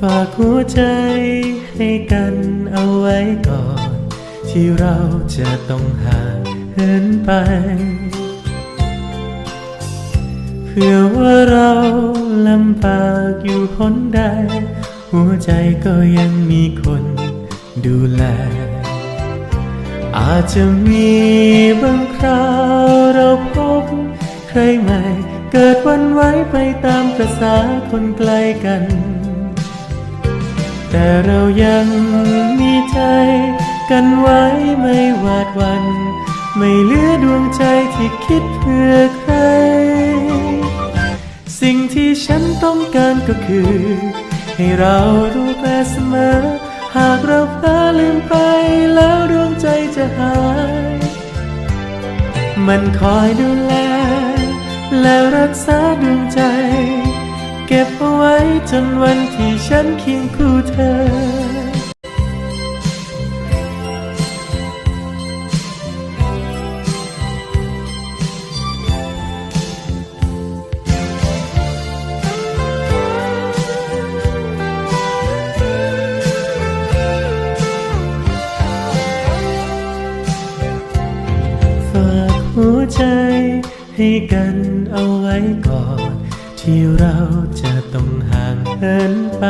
ฝากหัวใจให้กันเอาไว้ก่อน ที่เราจะต้องห่างเหินไป เพื่อว่าเราลำบากอยู่หนใด หัวใจก็ยังมีคนดูแล อาจจะมีบางคราวเราพบใครใหม่ เกิดวันไหว้ไปตามประษาคนไกลกัน แต่เรายังมีใจกันไว้ไม่หวาดวัน ไม่เหลือดวงใจที่คิดเพื่อใคร สิ่งที่ฉันต้องการก็คือ ให้เรารู้แปเสมอ หากเราเพลอลืมไปแล้วดวงใจจะหาย มันคอยดูแล แล้วรักษาดวงใจ จนวันที่ฉันเคียงคู่เธอฝากหัวใจให้กันเอาไว้ก่อน ที่เราจะต้องห่างเหินไป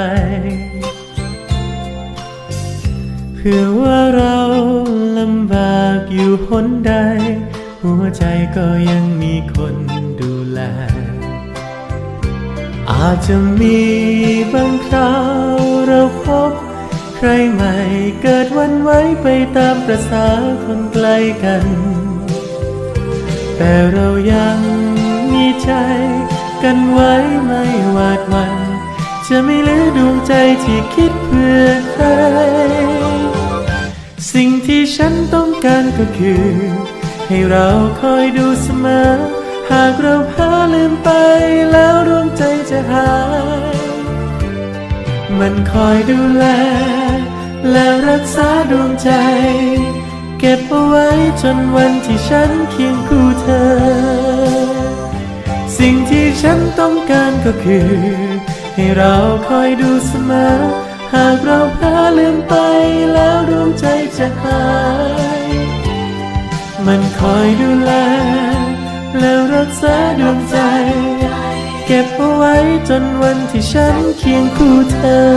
เพื่อว่าเราลำบากอยู่หนใด หัวใจก็ยังมีคนดูแล อาจจะมีบางคราวเราพบ ใครใหม่เกิดวันไว้ไปตามประษาคนไกลกัน แต่เรายังมีใจ กันไว้ไม่หวาดวัน จะไม่ลือดวงใจที่คิดเพื่อใคร สิ่งที่ฉันต้องการก็คือ ให้เราคอยดูเสมอ หากเราพ้อลืมไปแล้วดวงใจจะหาย มันคอยดูแล แล้วรักษาดวงใจ เก็บเอาไว้จนวันที่ฉันเคียง ต้องการก็คือ ให้เราคอยดูเสมอ หากเราเพ้อลืมไปแล้วดวงใจจะหาย มันคอยดูแล แล้วรักษาดวงใจ เก็บเอาไว้จนวันที่ฉันเคียงคู่เธอ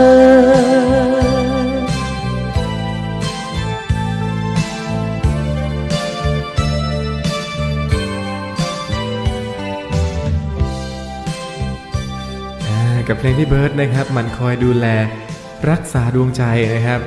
กับเพลงที่เบิร์ดนะครับ มันคอยดูแลรักษาดวงใจนะครับ